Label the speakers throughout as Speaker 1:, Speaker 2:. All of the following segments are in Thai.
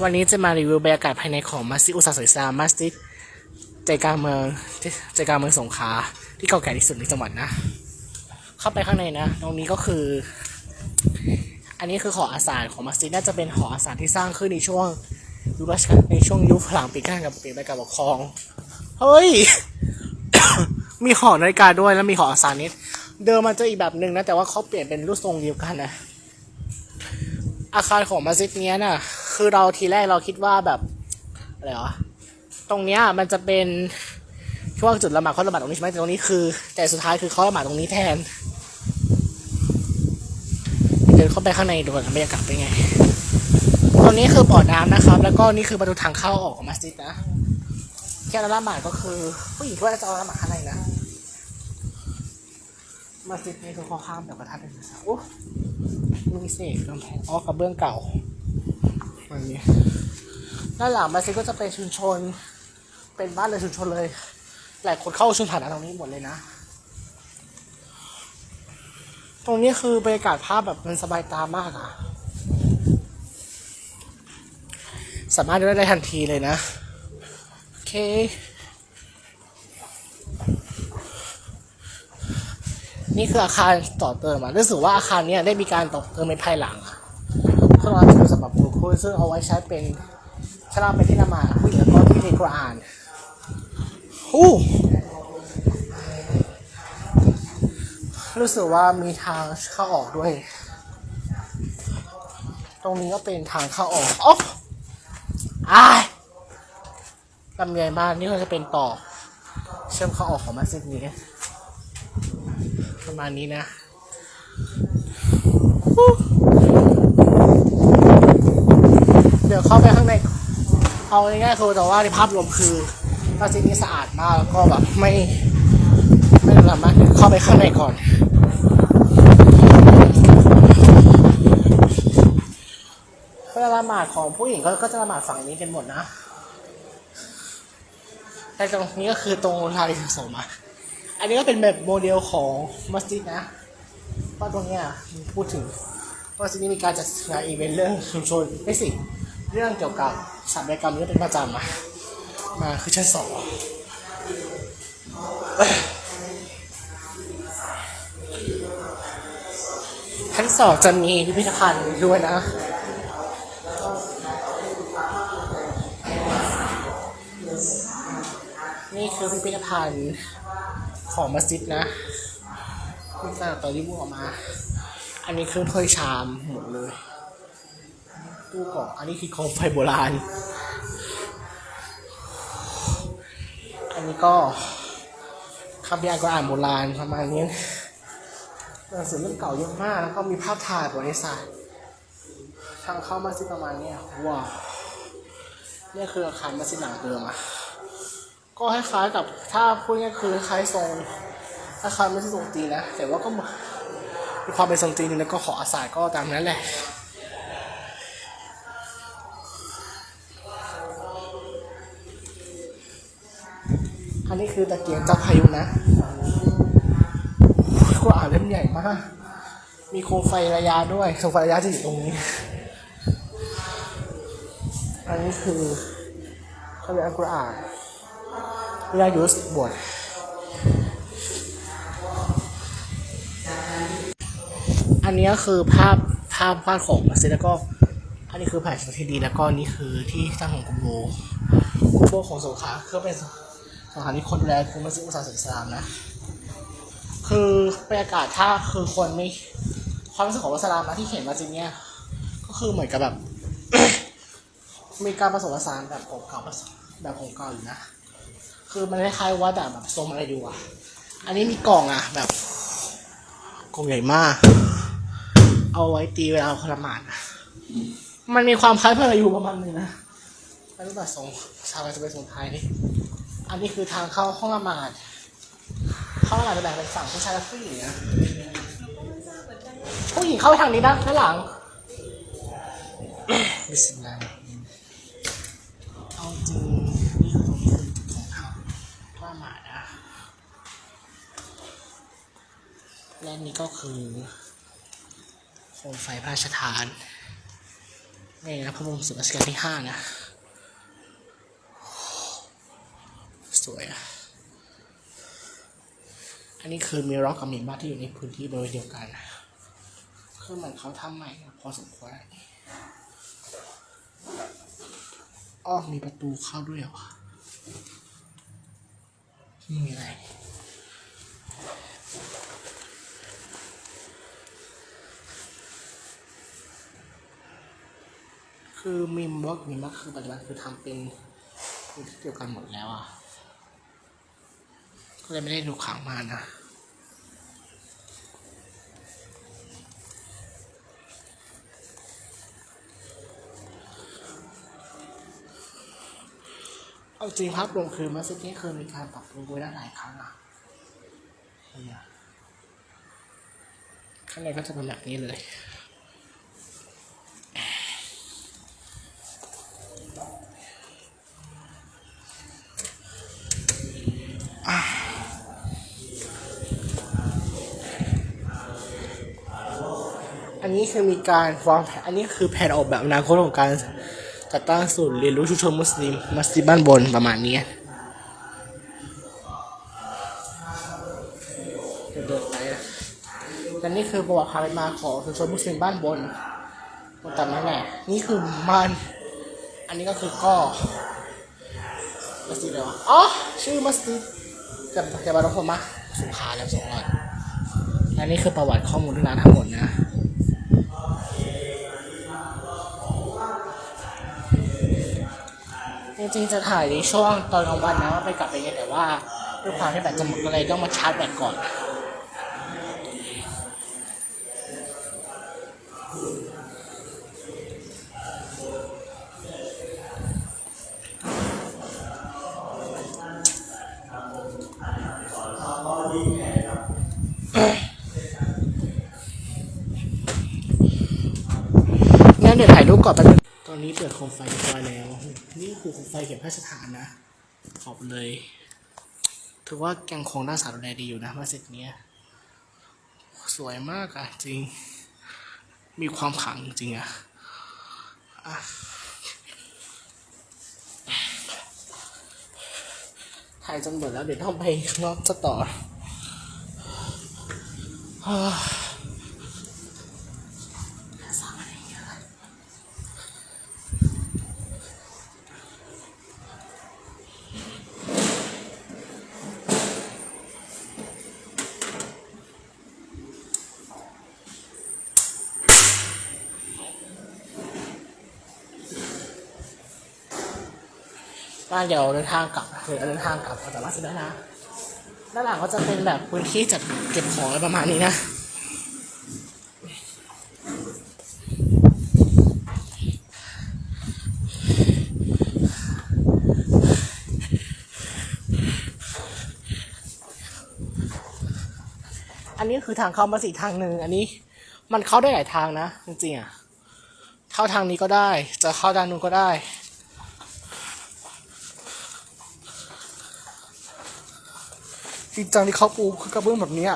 Speaker 1: วันนี้จะมารีวิวบรรยากาศภายในของมัสยิดอุสาสอิสลามัสยิดใจกลางเมืองใจกลางเมืองสงขลาที่เก่าแก่ที่สุดในจังหวัดนะ เข้าไปข้างในนะ ตรงนี้ก็คือ อันนี้คือหออาสาของมัสยิดน่าจะเป็นหออาสาที่สร้างขึ้นในช่วงยุครัชกาลในช่วงยุคหลังปีก้ากับปลี่ยนไปการปกครอง เฮ้ย มีหอนาฬิกาด้วยแล้วมีหออาสานิด เดิมมันจะอีกแบบหนึ่งนะแต่ว่าเขาเปลี่ยนเป็นรูปทรงเดียวกันนะ อาคารของมัสยิดเนี้ยน่ะ คือเราทีแรกเราคิดว่าแบบอะไรวะตรงเนี้ยมันจะเป็นช่วงจุดละหมาดเขาละหมาดตรงนี้ใช่ไหมแต่ตรงนี้คือ แต่สุดท้ายคือเขาละหมาดตรงนี้แทน เดินเข้าไปข้างในดูกันบรรยากาศเป็นไงตรงนี้คือบ่อน้ำนะครับ แล้วก็นี่คือประตูทางเข้าออกของมัสยิดนะแค่ละหมาดก็คือผู้หญิงก็จะเอาละหมาดข้างในนะมัสยิดนี่คือข้อข้ามแบบประทัดเลยนะโอ้ มีเศษกำแพงอ๋อกระเบื้องเก่าแบบนี้ด้านหลังมัสยิก็จะเป็นชุมชน เป็นบ้านเลยชุมชนเลย หลายคนเข้าชุมชนผ่านตรงนี้หมดเลยนะ ตรงนี้คือบรรยากาศภาพแบบมันสบายตามากอะสามารถดูได้ทันทีเลยนะ โอเค นี่คืออาคารต่อเติมอะรู้สึกว่าอาคารเนี้ยได้มีการต่อเติมในภายหลังอะเพื่อมาถึงสำหรับบุคคลซึ่งเอาไว้ใช้เป็นชลาเป็นที่ละหมาดผู้หญิงแล้วก็ที่เรียนกุรอานอู้รู้สึกว่ามีทางเข้าออกด้วย ตรงนี้ก็เป็นทางเข้าออกโอ๊ะอ้ายลำใหญ่มากนี่ก็จะเป็นต่อ เชื่อมเข้าออกของมัสยิดนี้ ประมาณนี้นะเดี๋ยวเข้าไปข้างในเอาง่ายๆคือแต่ว่าในภาพรวมคือมัสยินี้สะอาดมากแล้วก็แบบไม่ ไม่สามารถเข้าไปข้างในก่อนเวลาละหมาดของผู้หญิงก็ก็จะละหมาดฝั่งนี้กันหมดนะแต่ตรงนี้ก็คือตรงลายสมอะ อันนี้ก็เป็นแบบโมเดลของมัสยิดนะเพราะตรงเนี้ยพูดถึงมัสยิดนี้มีการจัดงานอีเวนต์เรื่องชุมชนไม่สิ เรื่องเกี่ยวกับสถาปัตยกรรมนี่เป็นประจำอะมาคือชั้นสองชั้นสองจะมีพิพิธภัณฑ์ด้วยนะนี่คือพิพิธภัณฑ์ ของมัสยิดนะมีตั้งแต่ตอนที่พูดออกมา อันนี้เครื่องถ้วยชามหมดเลยตู้กล่องอันนี้คือโคมไฟโบราณ อันนี้ก็คำพิยากรอ่านโบราณประมาณนี้หนังสือเล่มเก่าเยอะมาก แล้วก็มีภาพถ่ายประวัติศาสตร์ทางเข้ามัสยิดประมาณนี้ว้าวนี่คืออาคารมัสยิดหลังเดิมอะ ก็คล้ายๆกับถ้าพูดง่ายคือคล้ายทรงอาคารไม่ใช่ทรงจีนนะแต่ว่าก็มีความเป็นทรงจีนอยู่แล้วก็ขออาสาก็ตามนั้นแหละอันนี้คือตะเกียงเจ้าพายุนะก็อ่านเล่มใหญ่มาก มีโคมไฟระยะด้วยโคมไฟระยะจะอยู่ตรงนี้ อันนี้คือเขาเรียกอัลกุรอาน วลายุสบวชอันนี้คือภาพภาพวาดของมัสยิแล้วก็อันนี้คือแผนสถิดีแล้วก็นี่คือที่ตั้งของกุมโบกุมโบของสงขลาคือเป็นสถานที่คนดูแลคือมัสยิดอุตสาหกรรมอิสลามนะ คือบรรยากาศถ้าคือคนไม่ความรู้สึกของวัสลามนะที่เห็นมัสยิดเนี้ยก็คือเหมือนกับแบบมีการผสมผสานแบบของเก่าแบบของเก่าอยู่นะ คือมันคล้ายๆวัดอะแบบทรงอะไรดูอะ อันนี้มีกล่องอะ แบบ กล่องใหญ่มาก เอาไว้ตีเวลาคนละหมาดอะมันมีความคล้ายพระอายุประมาณนึงนะอันนี้แบบทรงชาวจะเป็นทรงไทยนี่อันนี้คือทางเข้าห้องละหมาดห้องละหมาดจะแบ่งเป็นฝั่งผู้ชายและผู้หญิงนะผู้หญิงเข้าไปทางนี้นะด้านหลังบิสมิลลาห์เอาจริง และนี่ก็คือโคมไฟพระราชทานนี่นะพระบรมสุรัชกาลที่ห้านะ สวยอะอันนี้คือมีร็อกกับมีบ้านที่อยู่ในพื้นที่บริเวณเดียวกันคือเหมือนเขาทำใหม่พอสมควรอ้อมีประตูเข้าด้วยเหรอวะไม่มีอะไร คือมีมบล็อกมีมากคือปัจจุบันคือทำเป็นพื้นที่ยวกันหมดแล้วอะ ก็เลยไม่ได้ดูขังมานะเอาจริงภาพรวมคือมัสยิดนี้เคยมีการปรับปรุงไว้ได้หลายครั้งอะเนี่ยข้างในก็จะเป็นแบบนี้เลย นนี้คือมีการวางแผนอันนี้คือแผนออกแบบอนาคตของการจัดตั้งศูนย์เรียนรู้ชุมชนมุสลิมมัสยิดบ้านบนประมาณนี้เดินไปและนี่คือประวัติความเป็นมาของชุมชนมุสลิมบ้านบนตามนั้นแหละนี่คือมันอันนี้ก็คือก็มัสยิดอะไรวะอ๋อชื่อมัสยิดจะจะบารพมะสุขาแล้วสองร้อยอันนี้คือประวัติข้อมูลที่ร้านทั้งหมดนะ จริงๆจะถ่ายในช่วงตอนกลางวันนะว่าไปกลับไปไงแต่ว่าด้วยความที่แบตจะหมดก็เลยต้องมาชาร์จแบตก่อนงั้นเดี๋ยวถ่ายรูปก่อนแป๊บนึงต อนนี้เปิดโคมไฟเรียบร้อยแล้ว นี่คือโคมไฟเก็บพระราชทานนะ ขอบเลย ถือว่ายังคงรักษาดูแลดีอยู่นะมาเสร็จเนี้ย สวยมากอะจริง มีความขังจริงอะอะถ่ายจนหมดแล้วเดี๋ยวต้องไปข้างนอกจะต่อ อ่าเดี๋ยวเดินทางกลับเดี๋ยวเดินทางกลับออกจากบ้านเสร็จแล้วนะด้านหลังก็จะเป็นแบบพื้นที่จัดเก็บของอะไรประมาณนี้นะอันนี้คือทางเข้ามาสีทางหนึ่งอันนี้ มันเข้าได้หลายทางนะจริงๆอะเข้าทางนี้ก็ได้ จะเข้าด้านนู้นก็ได้ จริงจังที่เขาปูคือกระเบื้องแบบนี้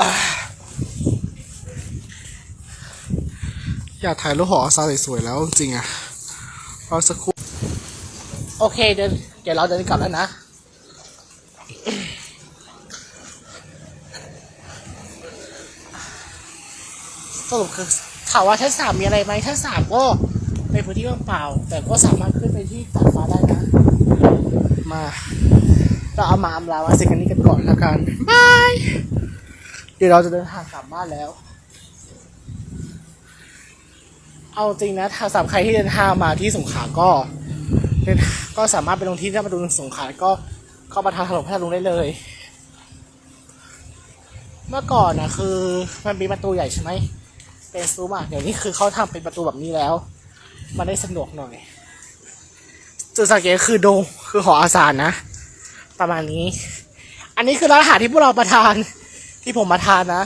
Speaker 1: อ่าอยากถ่ายรูปหอซาสวยๆแล้วจริงอะรอสักครู่โอเคเดี๋ยวเดี๋ยวเราเดินกลับแล้วนะสรุปคือถามว่าชั้นสามมีอะไรไหมชั้นสามก็เป็นพื้นที่ว่างเปล่า แต่ก็สามารถขึ้นไปที่ดาดฟ้าได้นะ มา เราเอามาอำลามาเสร็จกันนี้กันก่อนแล้วกันบายเดี๋ยวเราจะเดินทางกลับบ้านแล้ว เอาจริงนะถ้าสำหรับใครที่เดินทางมาที่สงขลาก็เดินก็สามารถไปลงที่ที่มาดูสงขลาแล้วก็เข้ามาทางถนนพัทลุงได้เลย เมื่อก่อนนะคือมันมีประตูใหญ่ใช่ไหมเป็นซูมอะเดี๋ยวนี้คือเขาทำเป็นประตูแบบนี้แล้ว มันได้สะดวกหน่อยจุดสังเกตคือโดงคือหออาสารนะ ประมาณนี้ อันนี้คือร้านอาหารที่พวกเราประทาน ที่ผมมาทานนะ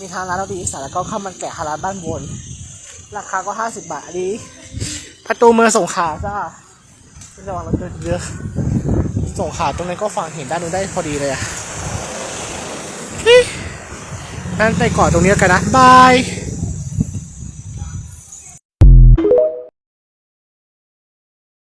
Speaker 1: มีทานร้านเราดีอีสานแล้วก็ข้าวมันแกะฮาลาบ้านบนราคาก็ห้าสิบบาทอันนี้ประตูเมืองสงขลาจ้าระวังรถเยอะสงขาตรงนั้นก็ฟังเห็นด้านนู้นได้พอดีเลยอะนั่นไปก่อนตรงนี้กันนะ บาย